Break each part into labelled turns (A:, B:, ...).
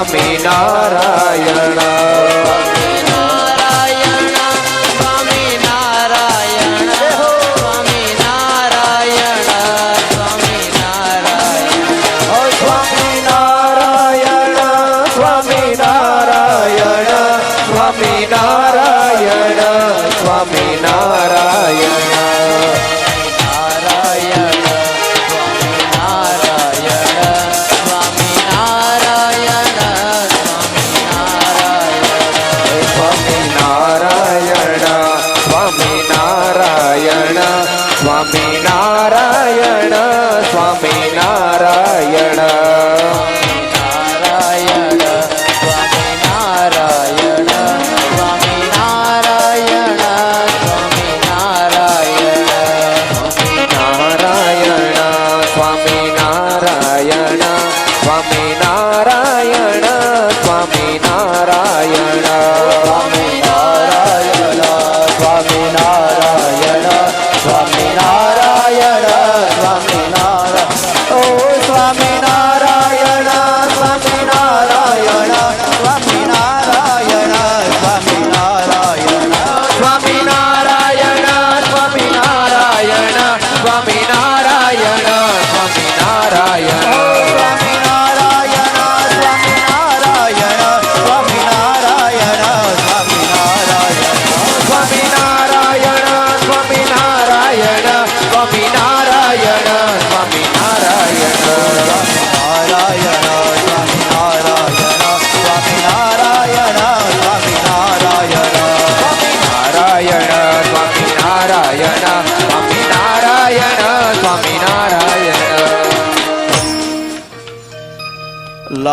A: સ્વામી નારાયણ.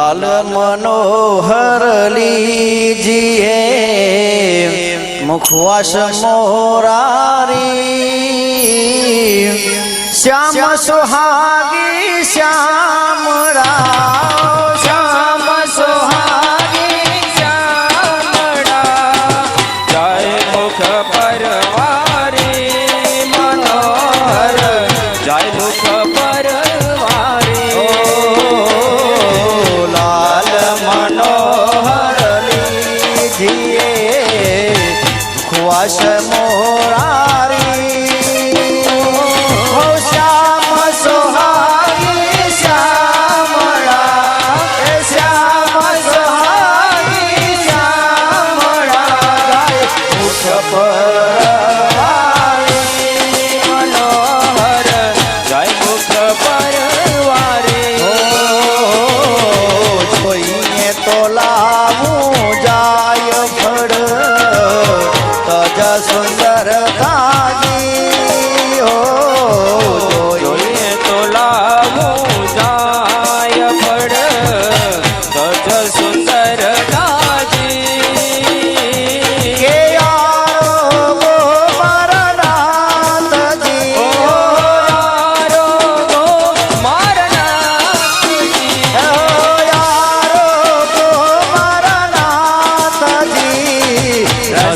B: લાલ મનોહર લીજીએ મુખવાસ મોરારી શ્યામ સુહાગી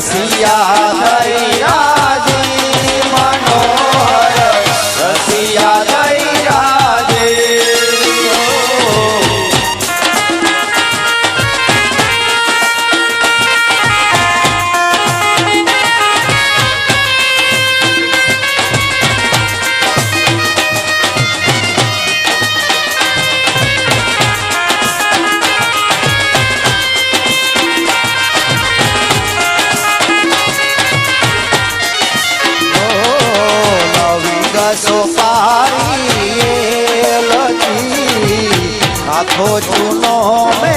B: સિયા હરિયા આખો ચૂનો મે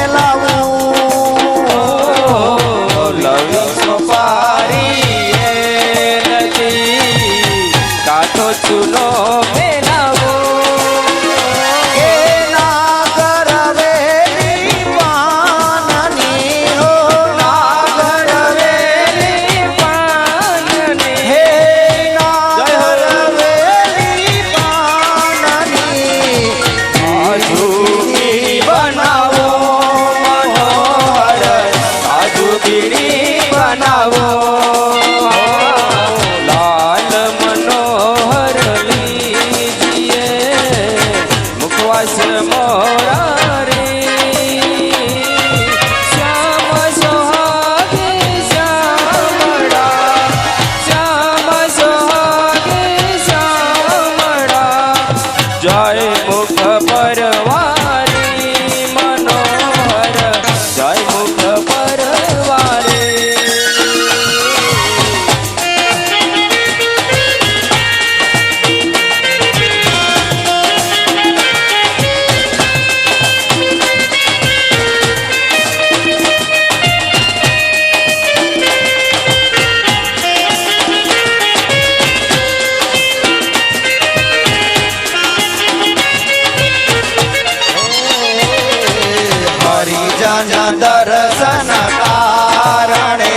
B: દર્શન કારણે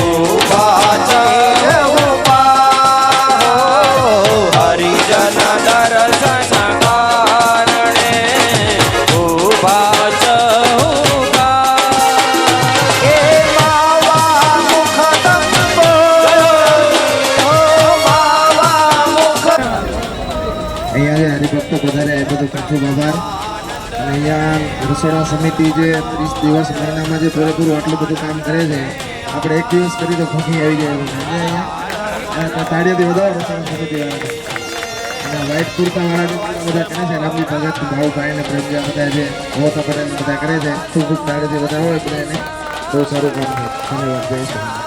B: ઉભા છે ઉભા હો.
A: હરિજન દર્શન કારણે ઉભા ચૌકા
B: એ માવા મુખ તંબો હો માવા મુખ
C: અહીંયા જે હરિભક્તો વધારે એ બધું ખૂબ ખૂબ આભાર અને અહીંયા રસોડા સમિતિ જે ત્રીસ દિવસ મહિનામાં જે પૂરેપૂરું આટલું બધું કામ કરે છે, આપણે એક દિવસ કરી તો ખોખી આવી જાય એવું છે અને તાળીઓથી વધારો રસોડા સમિતિ અને વ્હાઈટ કુર્તા વાળા બધા કરે છે રામજી ભગત ભાઉભાઈ ને પ્રજ્ઞા બધા જે હોતા પટેલ બધા કરે છે. ખૂબ ખૂબ તાળીથી વધારે હોય એટલે એને બહુ સારું કામ છે. ધન્યવાદ, જય શ્રી.